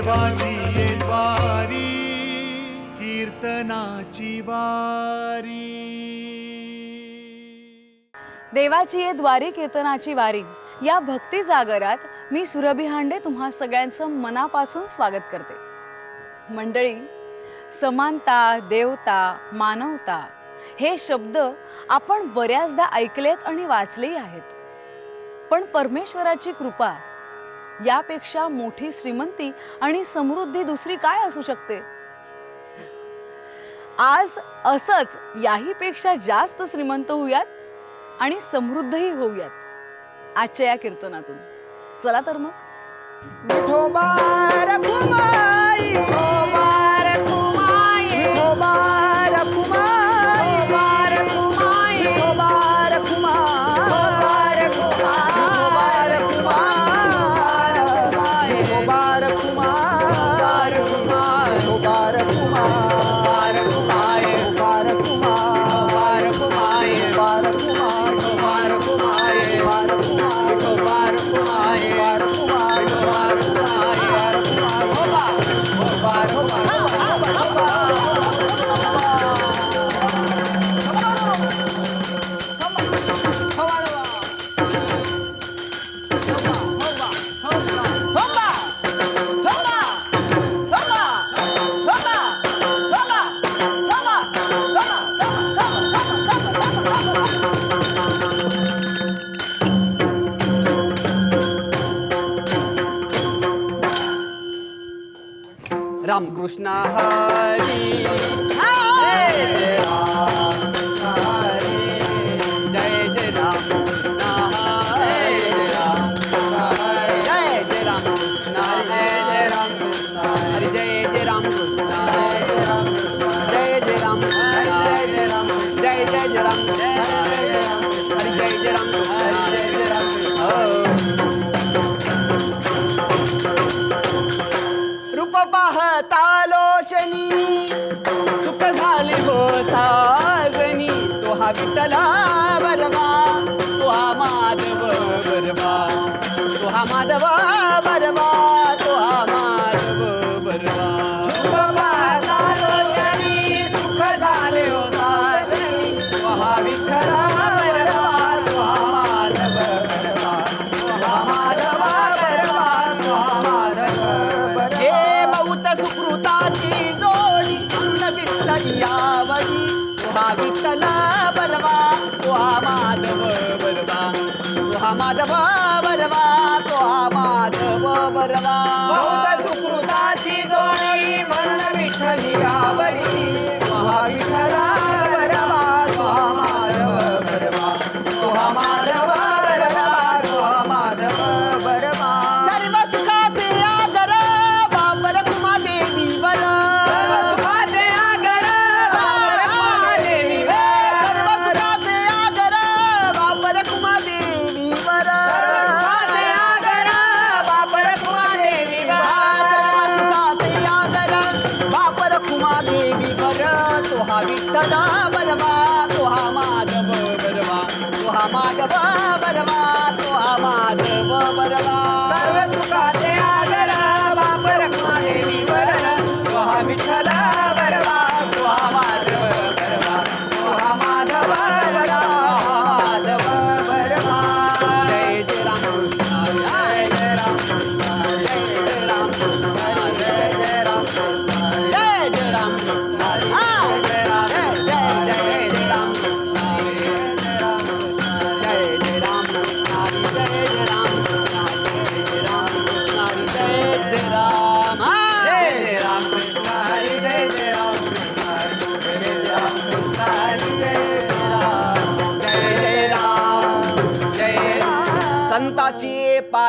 देवाची वारी कीर्तनाची वारी. देवाची ये द्वारी कीर्तनाची वारी. या भक्ती जागरात मी सुरभी हांडे तुम्हा सगळ्यांचं मनापासून स्वागत करते. मंडळी समानता देवता मानवता हे शब्द आपण बऱ्याचदा ऐकलेत आणि वाचलेही आहेत. पण परमेश्वराची कृपा यापेक्षा मोठी श्रीमंती आणि समृद्धी दुसरी काय असू शकते? आज असंच याहीपेक्षा जास्त श्रीमंत होऊयात आणि समृद्धही होऊयात. आजच्या या कीर्तनातून. चला तर मग. विठोबा कुमार कुमार रामकृष्ण हरी। नावाची जोडी विठ्ठल यावरी. तुहा विठ्ठला बलवा तुहा माधव बलवा. तुहा माधवा बलवा तुहा माधव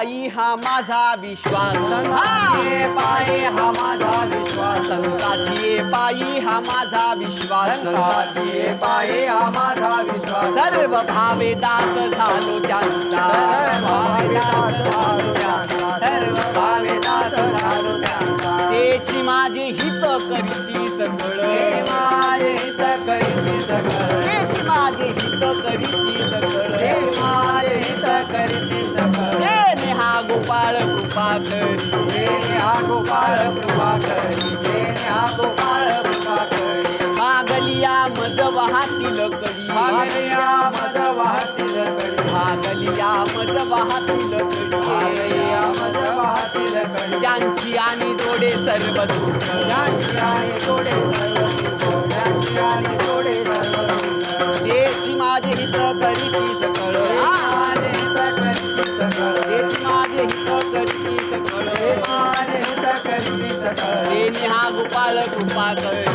पायी हा माझा विश्वास. संताची पायी हा माझा विश्वास. संताची पायी हा माझा विश्वास. संताची पायी हा माझा विश्वास. सर्व भावे दास झालो त्यांचा. भावे दास झालो सर्व भावे दास झालो त्यांचा. तेची माझे हित करीती सगळं. माझे हित करीती सगळं. तेची माझे हित करीती भागलिया मज वाहतील कडी. वाहतील कडी. भागलिया वाहतील कडी. त्यांची आणि सर्व सुख आणि जोडे सर्व सुख आणि जोडे सर्व i like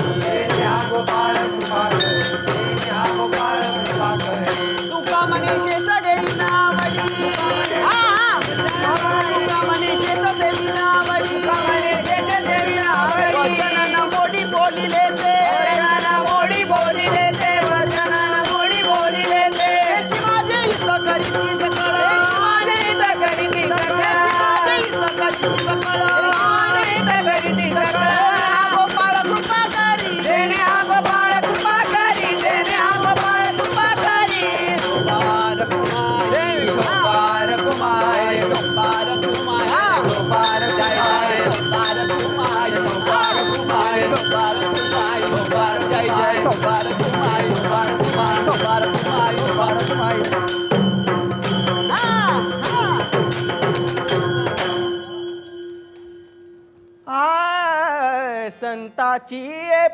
संताची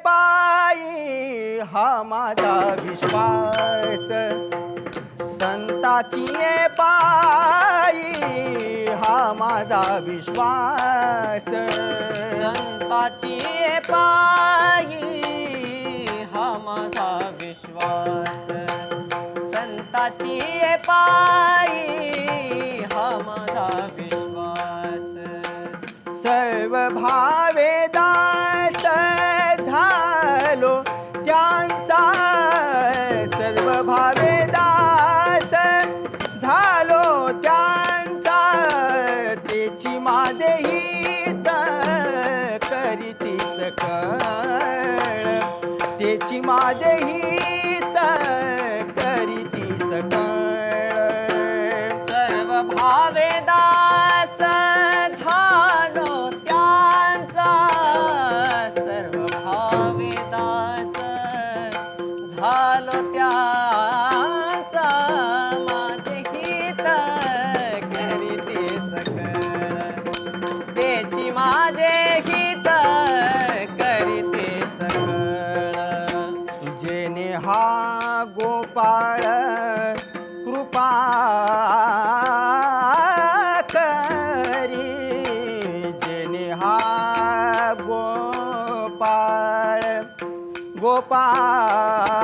बाई हा माझा विश्वास. संताची बाई हा माझा विश्वास. संताची बाई माझा विश्वास. संताची ये पायी हा माझा विश्वास. सर्व भावे झालो त्यांचा सर्व भावे ची माझे ही Gopal.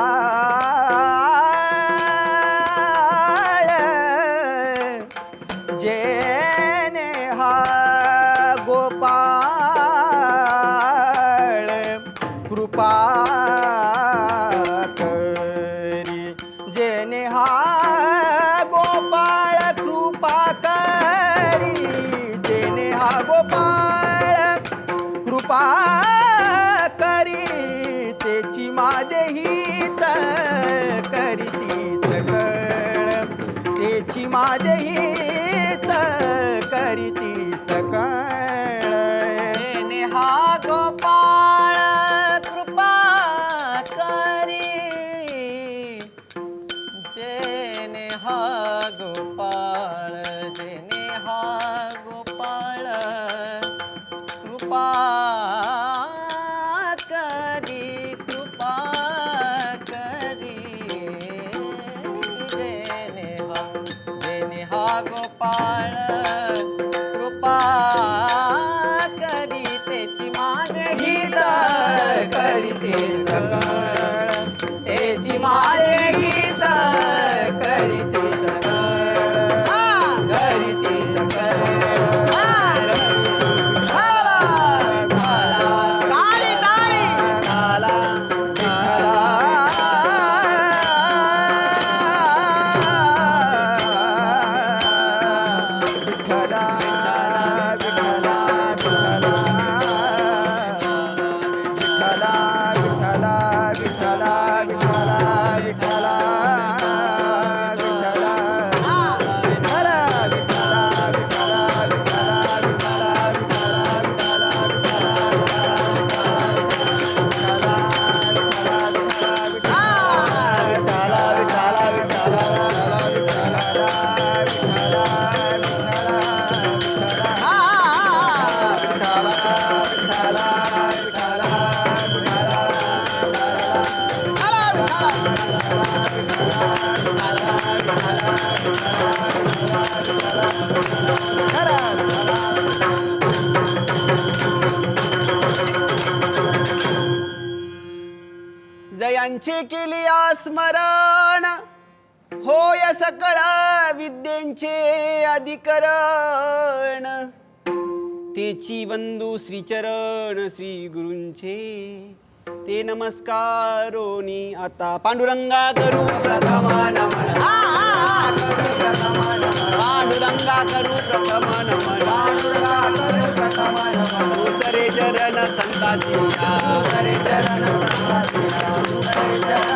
जयांचे केली स्मरण. होय सकळा विद्येचे अधिकरण. तेची बंधू श्रीचरण श्री गुरूंचे. ते नमस्कारोनी आता पांडुरंगा करू प्रथमा नमन पांडुरंगा करू प्रथम नमन दुसरे चरण संतातिया दुसरे चरण संतातिया